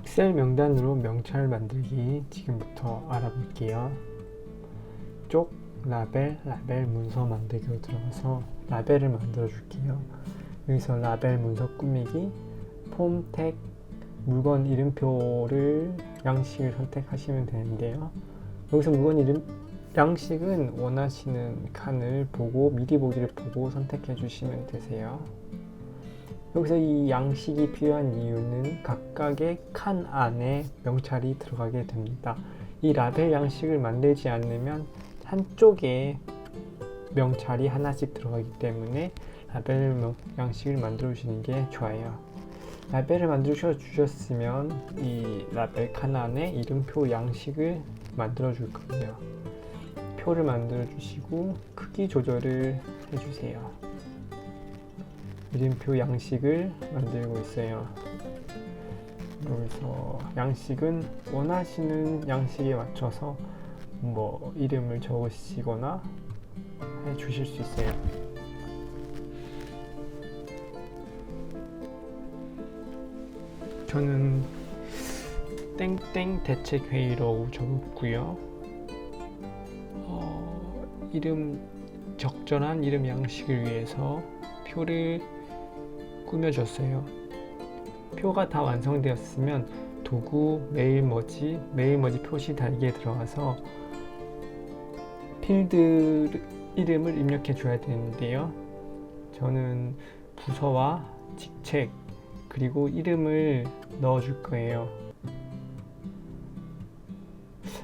엑셀 명단으로 명찰 만들기 지금부터 알아볼게요. 쪽 라벨 라벨 문서 만들기로 들어가서 라벨을 만들어 줄게요. 여기서 라벨 문서 꾸미기 폼, 택, 물건 이름표를 양식을 선택하시면 되는데요. 여기서 물건 이름 양식은 원하시는 칸을 보고 미리 보기를 보고 선택해 주시면 되세요. 여기서 이 양식이 필요한 이유는 각각의 칸 안에 명찰이 들어가게 됩니다. 이 라벨 양식을 만들지 않으면 한쪽에 명찰이 하나씩 들어가기 때문에 라벨 명- 양식을 만들어 주시는 게 좋아요. 라벨을 만들어 주셨으면 이 라벨 칸 안에 이름표 양식을 만들어 줄 거예요. 표를 만들어 주시고 크기 조절을 해 주세요. 이름표 양식을 만들고 있어요. 그래서 양식은 원하시는 양식에 맞춰서 뭐 이름을 적으시거나 해 주실 수 있어요. 저는 땡땡 대책 회의로 적었고요. 어, 이름 적절한 이름 양식을 위해서 표를 꾸며줬어요. 표가 다 완성되었으면 도구 메일머지 메일머지 표시 달기에 들어가서 필드 이름을 입력해 줘야 되는데요. 저는 부서와 직책 그리고 이름을 넣어 줄 거예요.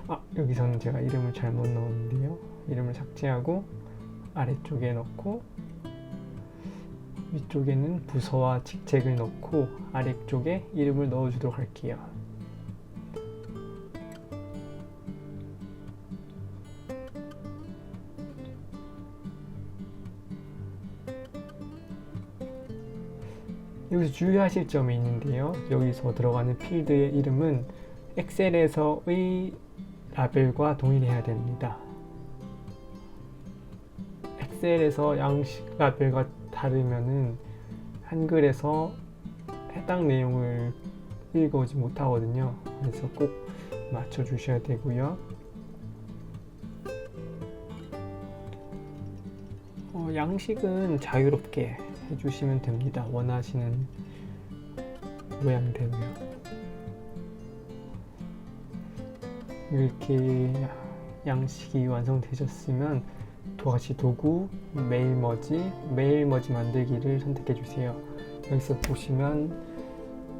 아, 여기서는 제가 이름을 잘못 넣었는데요. 이름을 삭제하고 아래쪽에 넣고 위쪽에는 부서와 직책을 넣고 아래쪽에 이름을 넣어주도록 할게요. 여기서 주의하실 점이 있는데요. 여기서 들어가는 필드의 이름은 엑셀에서의 라벨과 동일해야 됩니다. 엑셀에서 양식 라벨과 다르면은 한글에서 해당 내용을 읽어오지 못하거든요. 그래서 꼭 맞춰 주셔야 되고요. 어, 양식은 자유롭게 해주시면 됩니다. 원하시는 모양대로요. 이렇게 양식이 완성되셨으면 도화시 도구 메일머지 메일머지 만들기를 선택해 주세요. 여기서 보시면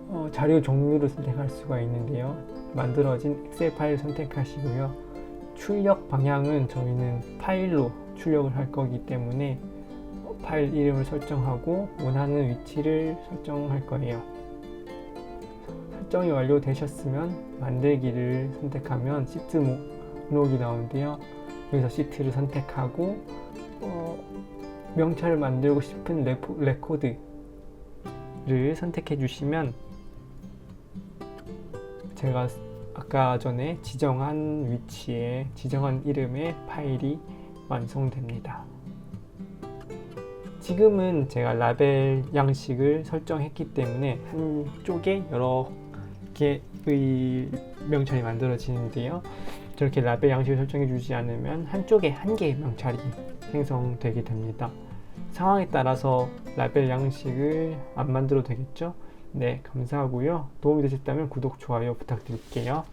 어, 자료 종류를 선택할 수가 있는데요. 만들어진 엑셀 파일 선택하시고요. 출력 방향은 저희는 파일로 출력을 할 거기 때문에 파일 이름을 설정하고 원하는 위치를 설정할 거예요. 설정이 완료되셨으면 만들기를 선택하면 시트 목록이 나오는데요. 여기서 시트를 선택하고 어, 명찰을 만들고 싶은 레포, 레코드를 선택해 주시면 제가 아까 전에 지정한 위치에 지정한 이름의 파일이 완성됩니다. 지금은 제가 라벨 양식을 설정했기 때문에 한쪽에 여러 개의 명찰이 만들어지는데요. 저렇게 라벨 양식을 설정해 주지 않으면 한쪽에 한 개의 명찰이 생성되게 됩니다. 상황에 따라서 라벨 양식을 안 만들어도 되겠죠? 네, 감사하고요. 도움이 되셨다면 구독, 좋아요 부탁드릴게요.